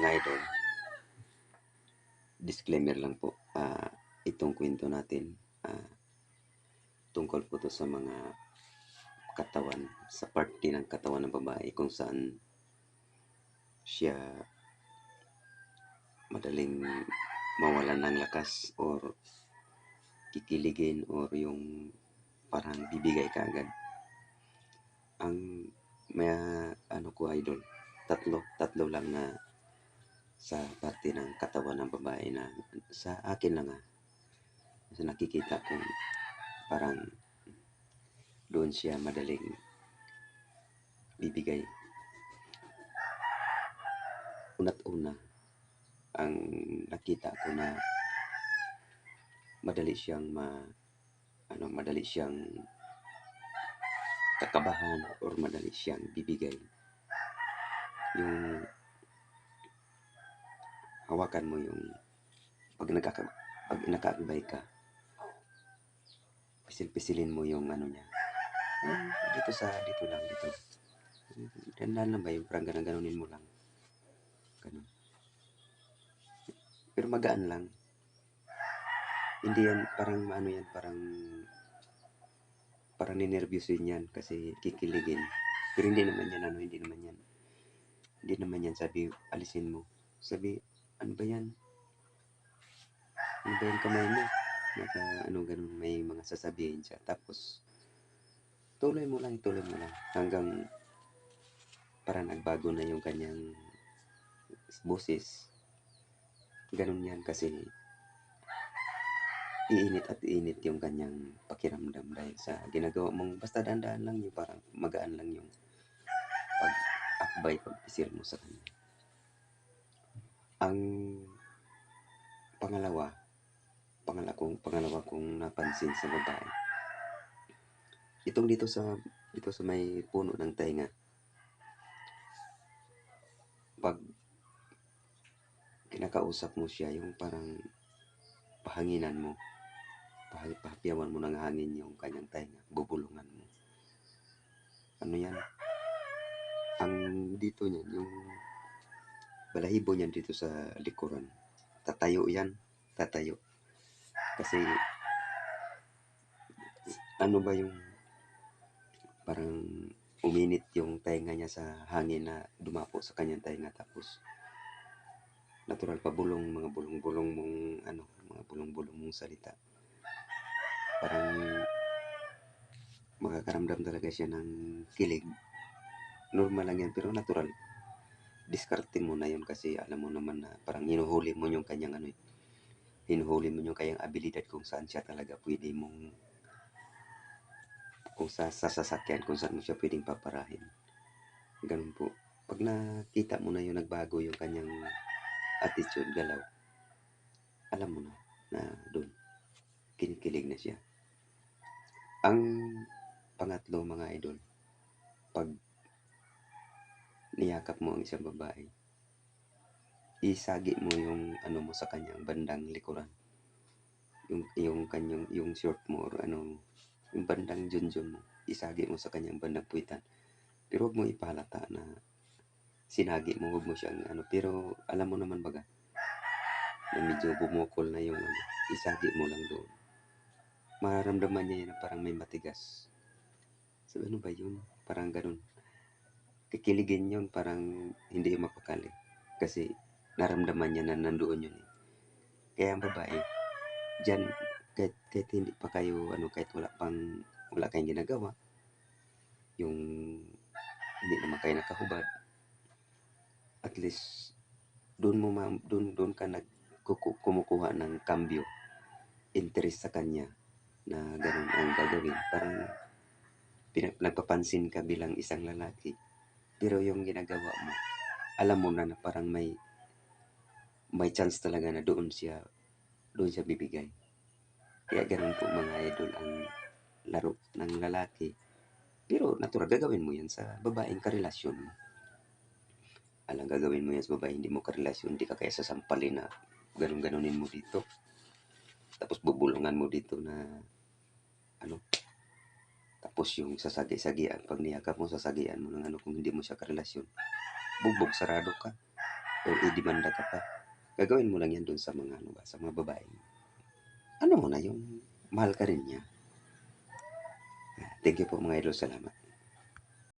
Mga idol, disclaimer lang po, ah, itong kwento natin, ah, tungkol po to sa mga katawan, sa parte ng katawan ng babae kung saan siya madaling mawalan ng lakas or kikiligin or yung parang bibigay ka agad. Ang may ano ko idol, tatlo, tatlo lang na sa parte ng katawan ng babae na sa akin lang ah. Kasi nakikita ko parang doon siya madaling bibigay. Una't una, ang nakita ko na madali siyang ma ano madali siyang kakabahan or madali siyang bibigay yung hawakan mo yung pag nakaka pag nakaakbay ka. Pisil-pisilin mo yung ano niya. "Ah, dito sa dito lang dito. Dandan lang ba yung parang ganun ganunin mo lang? Ganun. Pero magaan lang. Hindi yan parang ano yan parang parang ninervyusin yan kasi kikiligin. Pero hindi naman yan ano hindi naman yan. Hindi naman yan sabi alisin mo. Sabi ano ba yan? Ano ba yung kamay mo? Naka ano ganun may mga sasabihin siya. Tapos tuloy mo lang tuloy mo lang. Hanggang para nagbago na yung kanyang boses. Ganun yan kasi iinit at iinit yung kanyang pakiramdam dahil sa ginagawa mong basta dandaan lang yung parang magaan lang yung pag-akbay, pag-isir mo sa kanya. Ang pangalawa, pangalawa kong, pangalawa kong napansin sa babae, itong dito sa dito sa may puno ng tainga, pag kinakausap mo siya, yung parang pahanginan mo, pah- pahapyawan mo ng hangin yung kanyang tainga, bubulungan mo. Ano yan? Ang dito niyan, yung balahibo niyan dito sa likuran. Tatayo yan, tatayo. Kasi, ano ba yung parang uminit yung tainga niya sa hangin na dumapo sa kanyang tainga tapos natural pa bulong mga bulong-bulong mong ano mga bulong-bulong mong salita parang makakaramdam talaga siya ng kilig normal lang yan pero natural diskarte mo na yun kasi alam mo naman na parang hinuhuli mo yung kanyang ano eh, hinuhuli mo yung kanyang abilidad kung saan siya talaga pwede mong kung sa, sa kung saan mo siya pwedeng paparahin. Ganun po. Pag nakita mo na yung nagbago yung kanyang attitude galaw alam mo na na doon kinikilig na siya. Ang pangatlo mga idol pag niyakap mo ang isang babae isagi mo yung ano mo sa kanyang bandang likuran. Yung yung kanyang yung short mo or ano yung bandang junjun mo isagi mo sa kanyang bandang puwitan. Pero huwag mo ipahalata na sinagi mo huwag mo siyang ano. Pero alam mo naman baga na medyo bumukol na yung ano isagi mo lang doon. Mararamdaman niya yan na parang may matigas. So ano ba yun? Parang ganun kikiligin yun parang hindi mapakali kasi naramdaman niya na nandoon yun eh. kaya ang babae dyan kahit, kahit hindi pa kayo ano kahit wala pang wala kayong ginagawa yung hindi naman kayo nakahubad at least doon mo ma, doon doon ka nag kumukuha ng kambyo interest sa kanya na ganun ang gagawin. Parang nagpapansin ka bilang isang lalaki pero yung ginagawa mo alam mo na na parang may may chance talaga na doon siya doon siya bibigay. Kaya ganun po mga idol ang laro ng lalaki. Pero natural gagawin mo yan sa babaeng karelasyon mo. Alang gagawin mo yan sa babae hindi mo karelasyon hindi ka kaya sasampalin na ganun ganunin mo dito. Tapos bubulungan mo dito na tapos yung sasagi-sagian pag niyakap mo sasagian mo ng ano kung hindi mo siya karelasyon bugbog sarado ka o idemanda ka pa, gagawin mo lang yan dun sa mga ano ba, sa mga babae. Ano mo na yung mahal ka rin niya. Ah, Thank you po mga idol, salamat.